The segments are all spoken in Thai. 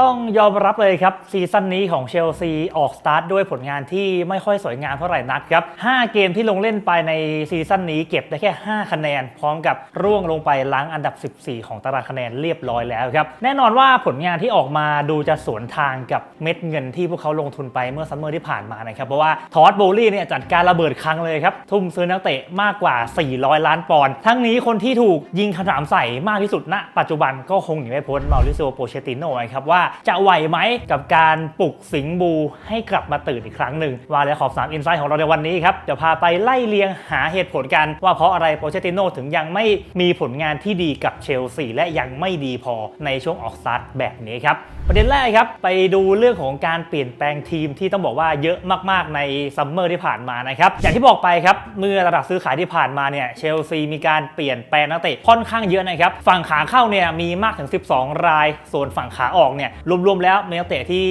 ต้องยอมรับเลยครับ ซีซั่นนี้ของเชลซีออกสตาร์ทด้วยผลงานที่ไม่ค่อยสวยงามเท่าไหร่นักครับ 5 เกมที่ลงเล่นไปในซีซั่นนี้เก็บได้แค่ 5 คะแนน พร้อมกับร่วงลงไปล้างอันดับ 14 ของตารางคะแนนเรียบร้อยแล้วครับ แน่นอนว่าผลงานที่ออกมาดูจะสวนทางกับเม็ดเงินที่พวกเขาลงทุนไปเมื่อซัมเมอร์ที่ผ่านมานะครับเพราะว่าทอร์ดโบลี่เนี่ยจัดการระเบิดครั้งเลยครับทุ่มซื้อนักเตะมากกว่า 400 ล้านปอนด์ทั้งนี้คนที่ถูกยิงคำถามใส่มากที่สุดณ ปัจจุบันก็คงหนีไม่พ้นมาริโซโปเชติโน่ครับว่าจะไหวไหมกับการปลุกสิงห์บูให้กลับมาตื่นอีกครั้งหนึ่งว่าแล้วขอบสามอินไซต์ของเราในวันนี้ครับจะพาไปไล่เลียงหาเหตุผลกันว่าเพราะอะไรโปรเชติโน่ถึงยังไม่มีผลงานที่ดีกับเชลซีและยังไม่ดีพอในช่วงออกสตาร์ทแบบนี้ครับ ประเด็นแรกครับ ไปดูเรื่องของการเปลี่ยนแปลงทีมที่ต้องบอกว่าเยอะมากๆในซัมเมอร์ที่ผ่านมานะครับ อย่างที่บอกไปครับ เมื่อระดับซื้อขายที่ผ่านมาเนี่ยเชลซีมีการเปลี่ยนแปลงนักเตะค่อนข้างเยอะนะครับ ฝั่งขาเข้าเนี่ยมีมากถึง 12 ราย ส่วนฝั่งขาออกเนี่ยรวมๆแล้วมีนักเตะที่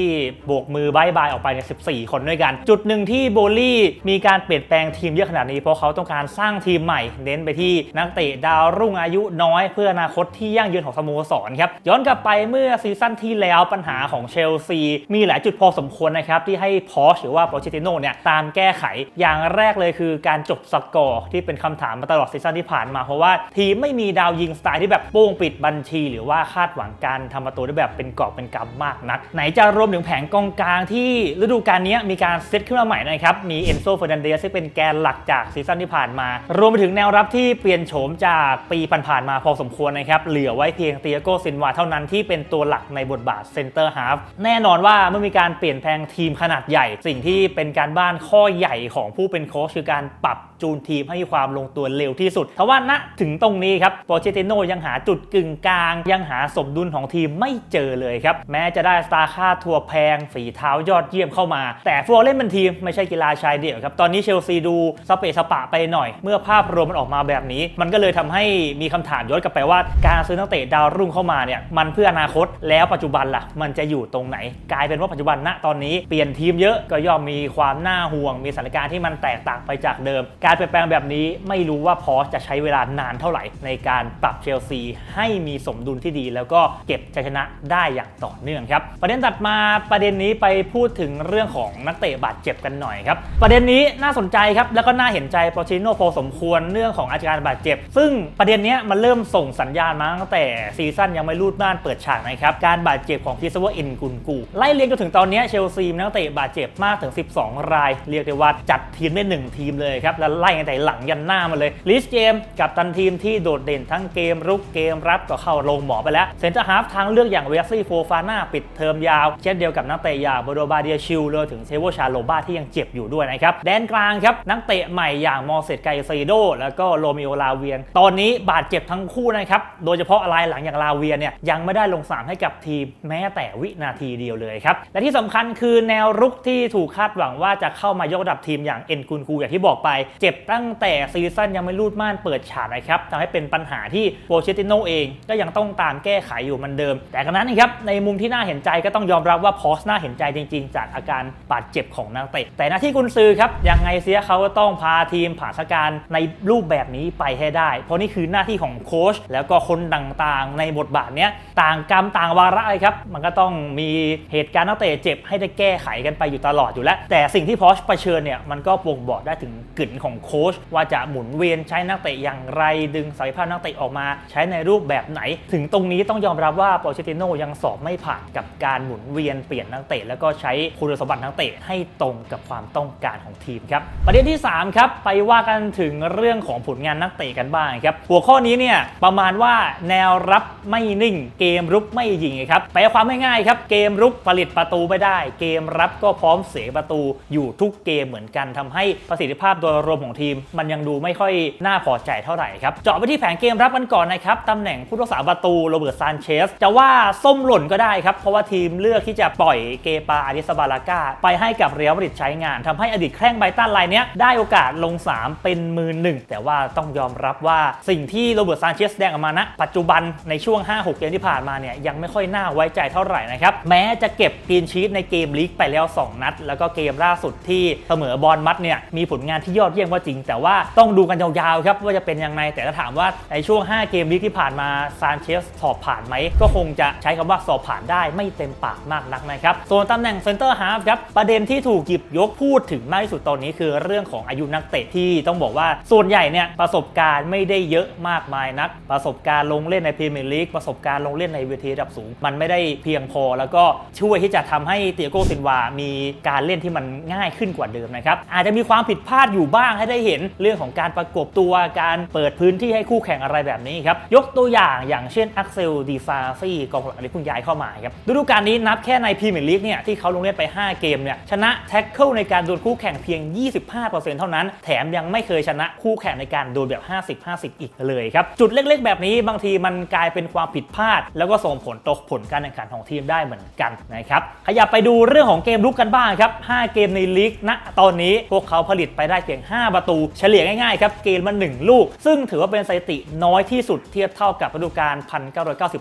โบกมือบายบายออกไปเนี่ย14 คนด้วยกัน จุดหนึ่งที่โบลี่มีการเปลี่ยนแปลงทีมเยอะขนาดนี้เพราะเขาต้องการสร้างทีมใหม่ เน้นไปที่นักเตะดาวรุ่งอายุน้อย เพื่ออนาคตที่ยั่งยืนของสโมสรครับย้อนกลับไปเมื่อซีซั่นที่แล้วปัญหาของเชลซีมีหลายจุดพอสมควรนะครับ ที่ให้พอชหรือว่าโปเชติโน่เนี่ยตามแก้ไข อย่างแรกเลยคือการจบสกอร์ที่เป็นคำถามมาตลอดซีซั่นที่ผ่านมา เพราะว่าทีมไม่มีดาวยิงสไตล์ที่แบบโป้งปิดบัญชี หรือว่าคาดหวังการทำประตูได้แบบเป็นกอบเป็นกำมากนัก ไหนจะรวมถึงแผงกองกลางที่ฤดูกาลนี้มีการเซตขึ้นมาใหม่นะครับมีเอนโซเฟอร์นันเดสที่งเป็นแกนหลักจากซีซั่นที่ผ่านมา รวมไปถึงแนวรับที่เปลี่ยนโฉมจากปีผ่านๆมาพอสมควรนะครับเหลือไว้เพียงเตียโกซินวาเท่านั้นที่เป็นตัวหลักในบทบาทเซนเตอร์ฮาฟแน่นอนว่าเมื่อมีการเปลี่ยนแปลงทีมขนาดใหญ่ สิ่งที่เป็นการบ้านข้อใหญ่ของผู้เป็นโค้ชคือการปรับ จูนทีมให้มีความลงตัวเร็วที่สุดทว่าณถึงตรงนี้ครับโปเชติโนยังหาจุดกึ่งกลาง ยังหาสมดุลของทีมไม่เจอเลยครับ แม้จะได้สตาร์ค่าทัวร์แพง ฝีเท้ายอดเยี่ยมเข้ามา แต่ฟุตบอลเล่นเป็นทีมไม่ใช่กีฬาชายเดี่ยวครับ ตอนนี้เชลซีดูสเปะสปะไปหน่อย เมื่อภาพรวมมันออกมาแบบนี้ มันก็เลยทำให้มีคำถามย้อนกลับไปว่า การซื้อนักเตะดาวรุ่งเข้ามาเนี่ยมันเพื่ออนาคตแล้วปัจจุบันล่ะ มันจะอยู่ตรงไหน กลายเป็นว่าปัจจุบันณตอนนี้เปลี่ยนทีมเยอะก็ย่อมมีความน่าห่วง มีสถานการณ์ที่มันแตกต่างไปจากเดิม การการเปลี่ยนแปลงแบบนี้ไม่รู้ว่าพอจะใช้เวลานานเท่าไหร่ในการปรับเชลซีให้มีสมดุลที่ดี แล้วก็เก็บชัยชนะได้อย่างต่อเนื่องครับ ประเด็นตัดมาประเด็นนี้ไปพูดถึงเรื่องของนักเตะบาดเจ็บกันหน่อยครับ ประเด็นนี้น่าสนใจครับแล้วก็น่าเห็นใจโปรชิโนพอสมควรเรื่องของอาการบาดเจ็บ ซึ่งประเด็นนี้มันเริ่มส่งสัญญาณมาตั้งแต่ซีซั่นยังไม่รูดม่านเปิดฉากนะครับการบาดเจ็บของพิซวเอ็นกุนกูไล่เรียงจนถึงตอนนี้เชลซีมีนักเตะบาดเจ็บมากถึง 12 ราย เรียกได้ว่าจัดทีมได้หนึ่งทีมเลยครับแล้วไล่กันแต่หลังยันหน้ามาเลยลิสเจมกับตันทีมที่โดดเด่นทั้งเกมรุกเกมรับก็เข้าลงหมอไปแล้วเซนเตอร์ฮาฟทางเลือกอย่างเวสซี่โฟฟาน่าปิดเทอมยาว เช่นเดียวกับนักเตะอย่างโบโดบาเดียชิลรวมถึงเซโวชาโลบาที่ยังเจ็บอยู่ด้วยนะครับแดนกลางครับนักเตะใหม่อย่างมอเสสไกซีโดแล้วก็โรมิโอลาเวียน ตอนนี้บาดเจ็บทั้งคู่นะครับโดยเฉพาะรายหลังอย่างลาเวียนเนี่ยยังไม่ได้ลงสนามให้กับทีมแม้แต่วินาทีเดียวเลยครับและที่สำคัญคือแนวรุกที่ถูกคาดหวังว่าจะเข้ามายกระดับทีมอย่างเอ็นกุนกูอย่างที่บอกไปเจ็บตั้งแต่ซีซั่นยังไม่รูดม่านเปิดฉากนะครับทำให้เป็นปัญหาที่โปเชติโนเองก็ยังต้องตามแก้ไขอยู่มือนเดิม แต่กระนั้นนะครับในมุมที่น่าเห็นใจก็ต้องยอมรับว่าพอสน่าเห็นใจจริง ๆ จากอาการบาดเจ็บของนักเตะแต่หน้าที่กุนซือครับยังไงเสียเขาก็ต้องพาทีมผ่านสถานการณ์ในรูปแบบนี้ไปให้ได้ เพราะนี่คือหน้าที่ของโค้ชแล้วก็คนต่างๆ ในบทบาทเนี้ยต่างกรรมต่างวาระเลยครับมันก็ต้องมีเหตุการณ์นักเตะเจ็บให้ได้แก้ไขกันไปอยู่ตลอดอยู่แล้ว แต่สิ่งที่พอชเผชิญเนี่ยมันก็บ่งบอกได้ถึงกลิ่นของโค้ชว่าจะหมุนเวียนใช้นักเตะอย่างไรดึงศักยภาพนักเตะออกมาใช้ในรูปแบบไหน ถึงตรงนี้ต้องยอมรับว่าโปเชติโนยังสอบไม่ผ่านกับการหมุนเวียนเปลี่ยนนักเตะแล้วก็ใช้คุณสมบัตินักเตะให้ตรงกับความต้องการของทีมครับประเด็นที่สามครับ ไปว่ากันถึงเรื่องของผลงานนักเตะกันบ้างครับหัวข้อนี้เนี่ยประมาณว่าแนวรับไม่นิ่ง เกมรุกไม่ยิงครับแปลความง่ายๆครับเกมรุกผลิตประตูไม่ได้ เกมรับก็พร้อมเสียประตูอยู่ทุกเกมเหมือนกันทำให้ประสิทธิภาพโดยรวมของทีม มันยังดูไม่ค่อยน่าพอใจเท่าไหร่ครับ เจาะไปที่แผนเกมรับกันก่อนนะครับตำแหน่งผู้รักษาประตูโรเบิร์ตซานเชสจะว่าส้มหล่นก็ได้ครับ เพราะว่าทีมเลือกที่จะปล่อยเกปาอาริสบาลาก้าไปให้กับเรียลมาดริดใช้งานทำให้อดีตแข้งไบรตันรายเนี้ยได้โอกาสลง 3 เป็นมือหนึ่งแต่ว่าต้องยอมรับว่าสิ่งที่โรเบิร์ตซานเชสแสดงออกมาณปัจจุบันในช่วง 5-6 เกมที่ผ่านมาเนี่ยยังไม่ค่อยน่าไว้ใจเท่าไหร่นะครับแม้จะเก็บกรีนชีตในเกมลีกไปแล้ว 2 นัด แล้วก็เกมล่าสุดที่เสมอบอลมัดเนี่ยมีผลงานที่ยอดเยี่ยมก็จริง แต่ว่าต้องดูกันยาวๆครับว่าจะเป็นยังไงแต่ถ้าถามว่าในช่วง 5 เกมลีกที่ผ่านมาซานเชสสอบผ่านไหม ก็คงจะใช้คำว่าสอบผ่านได้ไม่เต็มปากมากนักนะครับส่วนตำแหน่งเซนเตอร์ฮาฟครับประเด็นที่ถูกหยิบยกพูดถึงมากที่สุดตอนนี้คือเรื่องของอายุนักเตะที่ต้องบอกว่าส่วนใหญ่เนี่ยประสบการณ์ไม่ได้เยอะมากมายนัก ประสบการณ์ลงเล่นในพรีเมียร์ลีกประสบการณ์ลงเล่นในเวทีระดับสูง มันไม่ได้เพียงพอ แล้วก็ช่วยที่จะทำให้เตียโกซินวา มีการเล่นที่มันง่ายขึ้นกว่าเดิมนะครับอาจจะมีความผิดพลาดอยู่บ้างให้ได้เห็นเรื่องของการประกบตัวการเปิดพื้นที่ให้คู่แข่งอะไรแบบนี้ครับ ยกตัวอย่างอย่างเช่นอักเซลดีฟาซี่กองหลังที่เพิ่งย้ายเข้ามาครับฤดูกาลนี้นับแค่ในพรีเมียร์ลีกเนี่ยที่เขาลงเล่นไป 5 เกมเนี่ยชนะแท็กเกิลในการโดนคู่แข่งเพียง 25%เท่านั้น แถมยังไม่เคยชนะคู่แข่งในการโดนแบบ 50-50 อีกเลยครับจุดเล็กๆ แบบนี้บางทีมันกลายเป็นความผิดพลาด แล้วก็ส่งผลต่อผลการแข่งขันของทีมได้เหมือนกันนะครับขยับไปดูเรื่องของเกมลุกกันบ้างครับ5เกมในลีกณตอนนี้พวกเขาผลิตไปได้เพียง5ประตู เฉลี่ยง่ายๆครับเกณฑ์มละ1ลูก ซึ่งถือว่าเป็นสถิติน้อยที่สุดเทียบเท่ากับฤดูกาล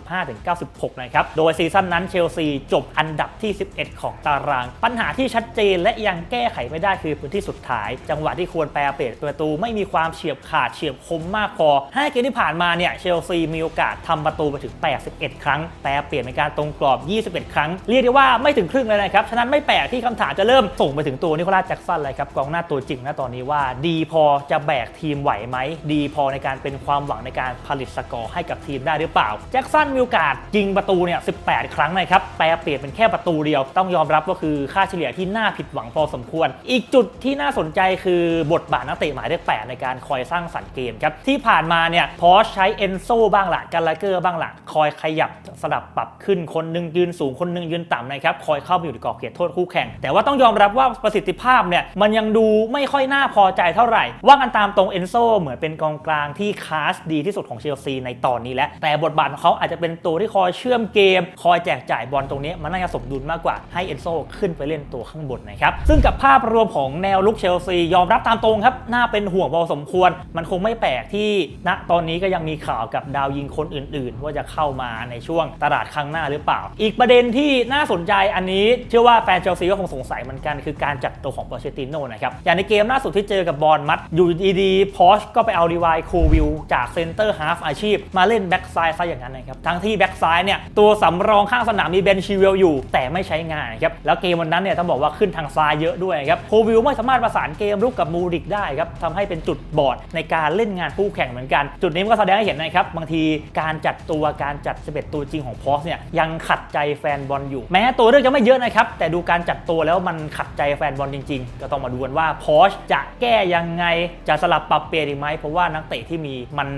1995-96 นะครับ โดยซีซั่นนั้นเชลซีจบอันดับที่ 11 ของตาราง ปัญหาที่ชัดเจนและยังแก้ไขไม่ได้คือพื้นที่สุดท้าย จังหวะที่ควรแปลเปลี่ยนประตูไม่มีความเฉียบขาดเฉียบคมมากพอ5เกมที่ผ่านมาเนี่ยเชลซีมีโอกาสทำประตูไปถึง 81 ครั้ง แปลเปลี่ยนเป็นการตรงกรอบ 21 ครั้ง เรียกได้ว่าไม่ถึงครึ่งเลยนะครับ ฉะนั้นไม่แปลกที่คำถามจะเริ่มส่งไปถึงตัวนิโคลัสแจ็คสันเลยครับกองหน้าตัวจริงนะตอนนี้ว่าดีพอจะแบกทีมไหวไหม ดีพอในการเป็นความหวังในการผลิตสกอร์ให้กับทีมได้หรือเปล่า แจ็คสันมีโอกาสยิงประตูเนี่ย 18 ครั้งนะครับ แปลเปลี่ยนเป็นแค่ประตูเดียว ต้องยอมรับว่าคือค่าเฉลี่ยที่น่าผิดหวังพอสมควร อีกจุดที่น่าสนใจคือบทบาทนักเตะหมายเลข 8 ในการคอยสร้างสรรค์เกมครับ ที่ผ่านมาเนี่ยพอใช้เอนโซบ้างหละกันลาเกอร์บ้างหละคอยขยับสลับปรับขึ้นคนหนึงยืนสูงคนหนึงยืนต่ำนะครับคอยเข้าไปอยู่ในกรอบเขตโทษคู่แข่ง แต่ว่าต้องยอมรับว่าประสิทธิภาพเนี่ยมันยังดูไม่ค่อยน่าพอใจเท่าไหร่ ว่ากันตามตรงเอนโซเหมือนเป็นกองกลางที่คลาสดีที่สุดของเชลซีในตอนนี้แล้ว แต่บทบาทของเขาอาจจะเป็นตัวที่คอยเชื่อมเกม คอยแจกจ่ายบอลตรงนี้มันน่าจะสมดุลมากกว่าให้เอนโซขึ้นไปเล่นตัวข้างบนนะครับซึ่งกับภาพรวมของแนวลุกเชลซียอมรับตามตรงครับน่าเป็นห่วงพอสมควร มันคงไม่แปลกที่ณตอนนี้ก็ยังมีข่าวกับดาวยิงคนอื่น ๆ ว่าจะเข้ามาในช่วงตลาดข้งหน้าหรือเปล่า อีกประเด็นที่น่าสนใจอันนี้เชื่อว่าแฟนเชลซีก็คงสงสัยเหมือนกัน คือการจัดตัวของโปเชติโน่นะครับอย่างในเกมล่าสุดที่เจอกับบอลมัด อยู่ดีๆพอชก็ไปเอารีวายโควิลจากเซนเตอร์ฮาฟอาชีพ มาเล่นแบ็กซ้ายซะอย่างนั้นนะครับ ทั้งที่แบ็กซ้ายเนี่ย ตัวสำรองข้างสนามมีเบนชิเวลอยู่ แต่ไม่ใช้งานครับ แล้วเกมวันนั้นเนี่ยต้องบอกว่าขึ้นทางซ้ายเยอะด้วยครับโควิลไม่สามารถประสานเกมรุกกับมูริกได้ครับทำให้เป็นจุดบอดในการเล่นงานคู่แข่งเหมือนกัน จุดนี้มันก็แสดงให้เห็นนะครับบางทีการจัดตัวการจัด 11 ตัวจริงของพอสเนี่ยยังขัดใจแฟนบอลอยู่ แม้ตัวเลือกจะไม่เยอะนะครับแต่ดูการจัดตัวแล้วมันขัดใจแฟนบอลจริง ๆ ก็ต้องมาดูกันว่าพอสจะแก้ยังไงจะสลับปรับเปลี่ยนอีกไหมเพราะว่านักเตะที่มีมัน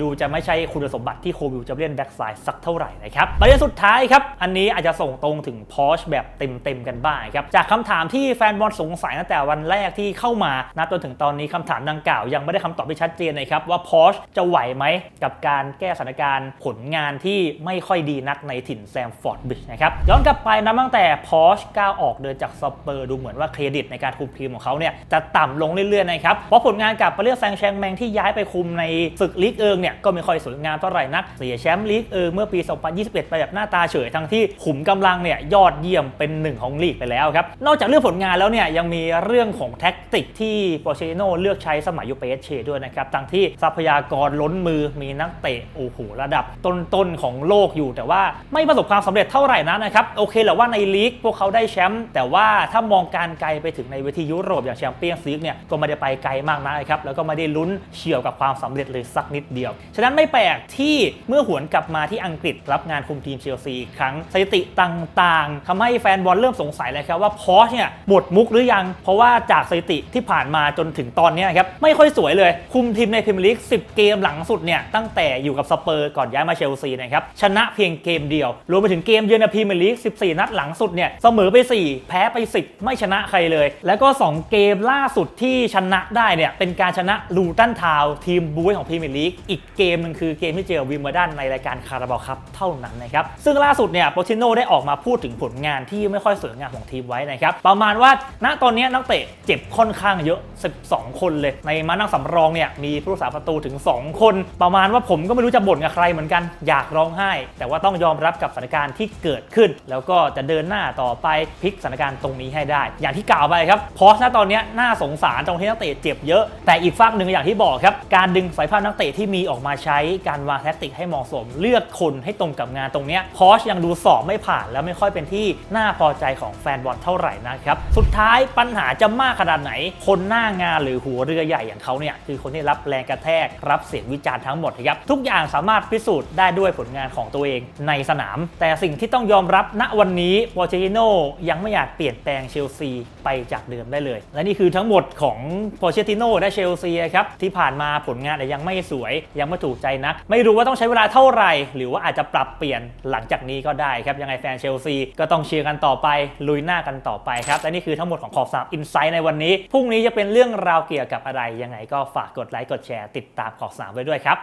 ดูจะไม่ใช่คุณสมบัติที่โควิลจะเล่นแบ็กซ้ายสักเท่าไหร่นะครับประเด็นสุดท้ายครับ อันนี้อาจจะส่งตรงถึงพอสแบบเต็มๆกันบ้างครับ จากคำถามที่แฟนบอลสงสัยตั้งแต่วันแรกที่เข้ามานับจนถึงตอนนี้คำถามดังกล่าว ยังไม่ได้คำตอบที่ชัดเจนนะครับว่าพอสจะไหวไหมกับการแก้สถานการณ์ผลงานที่ไม่ค่อยดีนักในถิ่นแซมฟอร์ดบริดจ์นะครับย้อนกลับไปนะตั้งแต่พอสก้าวออกเดินจากสเปอร์ดูเหมือนว่าเครดิตในการคุมทีมของเขาเนี่ยจะต่ำลงเรื่อยๆนะครับ เพราะผลงานกับปาเรียสแซงต์แชงแมงที่ย้ายไปคุมในศึกลีกเอิงเนี่ยก็ไม่ค่อยสวยงามเท่าไหร่นัก เสียแชมป์ลีกเอิงเมื่อปี 2021 ไปแบบหน้าตาเฉยทั้งที่ขุมกำลังเนี่ยยอดเยี่ยมเป็นหนึ่งของลีกไปแล้วครับ นอกจากเรื่องผลงานแล้วเนี่ยยังมีเรื่องของแท็กติกที่โปเชโนเลือกใช้สมัยยูเปเชด้วยนะครับทั้งที่ทรัพยากรล้นมือมีนักเตะโอ้โหระดับต้นๆของโลกอยู่ แต่ว่าไม่ประสบความสำเร็จเท่าไหร่นะนะครับโอเคแหละว่าในลีกพวกเขาได้แชมป์แต่ว่าถ้ามองการไกลไปถึงในเวทียุโรปอย่างแชมเปี้ยนส์ลีกเนี่ยก็ไม่ได้ไปไกลมากนะครับแล้วก็ไม่ได้ลุ้นเฉี่ยวกับความสำเร็จเลยสักนิดเดียว ฉะนั้นไม่แปลกที่เมื่อหวนกลับมาที่อังกฤษรับงานคุมทีมเชลซีอีกครั้งสถิติต่างๆทำให้แฟนบอลเริ่มสงสัยเลยครับว่าพอชเนี่ยหมดมุกหรือยัง เพราะว่าจากสถิติที่ผ่านมาจนถึงตอนนี้ครับไม่ค่อยสวยเลย คุมทีมในพรีเมียร์ลีก 10 เกมหลังสุดเนี่ยตั้งแต่อยู่กับสเปอร์ก่อนย้ายมาเชลซีนะครับชนะเพียงเกมเดียว รวมไปถึงเกมเยือนในพรีเมียร์ลีก 14 นัดหลังสุดเนี่ยเสมอไป 4 แพ้ไป 10 ไม่ชนะใครเลย แล้วก็ 2 เกมล่าสุดที่ชนะนะได้เนี่ยเป็นการชนะลูตันทาวทีมบู๊ของพรีเมียร์ลีกอีกเกมหนึ่งคือเกมที่เจอวิมเบลดันในรายการคาราบาวครับเท่านั้นนะครับซึ่งล่าสุดเนี่ยโปรชิโนได้ออกมาพูดถึงผลงานที่ไม่ค่อยสวยงามของทีมไว้นะครับประมาณว่าณตอนนี้นักเตะเจ็บค่อนข้างเยอะ 12 คนเลย ในมานั่งสำรองเนี่ยมีผู้รักษาประตูถึง 2 คน ประมาณว่าผมก็ไม่รู้จะบ่นกับใครเหมือนกันอยากร้องไห้ แต่ว่าต้องยอมรับกับสถานการณ์ที่เกิดขึ้น แล้วก็จะเดินหน้าต่อไปพลิกสถานการณ์ตรงนี้ให้ได้ อย่างที่กล่าวไปครับพอสณตอนนี้น่าสงสารตรงที่นักเตะเตะเจ็บเยอะ แต่อีกฝั่งหนึ่งอย่างที่บอกครับ การดึงสายภาพนักเตะที่มีออกมาใช้การวางแทคติกให้เหมาะสม เลือกคนให้ตรงกับงานตรงนี้โคชยังดูสอบไม่ผ่านแล้วไม่ค่อยเป็นที่น่าพอใจของแฟนบอลเท่าไหร่นะครับสุดท้ายปัญหาจะมากขนาดไหน คนหน้างานหรือหัวเรือใหญ่อย่างเขาเนี่ยคือคนที่รับแรงกระแทก รับเสียงวิจารณ์ทั้งหมดครับทุกอย่างสามารถพิสูจน์ได้ด้วยผลงานของตัวเองในสนาม แต่สิ่งที่ต้องยอมรับณวันนี้โปเชติโนยังไม่อยากเปลี่ยนแปลงเชลซีไปจากเดิมได้เลย และนี่คือทั้งหมดของโปเชติโน่และเชลซีครับที่ผ่านมาผลงานยังไม่สวย ยังไม่ถูกใจนัก ไม่รู้ว่าต้องใช้เวลาเท่าไหร่ หรือว่าอาจจะปรับเปลี่ยนหลังจากนี้ก็ได้ครับ ยังไงแฟนเชลซีก็ต้องเชียร์กันต่อไป ลุยหน้ากันต่อไปครับ และนี่คือทั้งหมดของขอบสามอินไซต์ในวันนี้พรุ่งนี้จะเป็นเรื่องราวเกี่ยวกับอะไรยังไงก็ฝากกดไลค์กดแชร์ติดตามขอบสามไว้ด้วยครับ